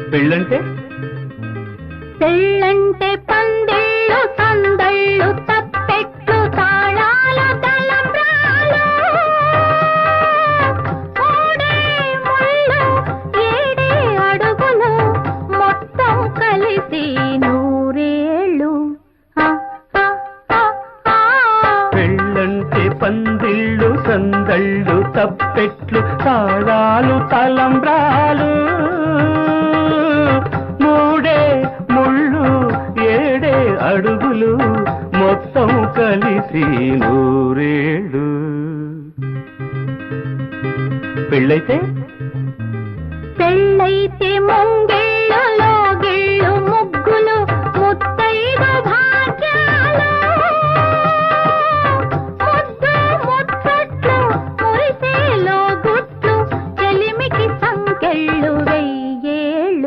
పెళ్ళంటే? పెళ్ళంటే పందిళ్ళు సందళ్ళు తప్పెట్లు తాళాలు తలంబ్రాలు. మూడే ముళ్ళు ఏడే అడుగులు మొత్తం కలిసి నూరేళ్ళు. హ. పెళ్ళంటే పందిళ్ళు సందళ్ళు తప్పెట్లు తాళాలు తలంబ్రాలు. అడుగులు మొత్తం కలిసి నూరేడు పెళ్ళైతే? పెళ్ళైతే మంగ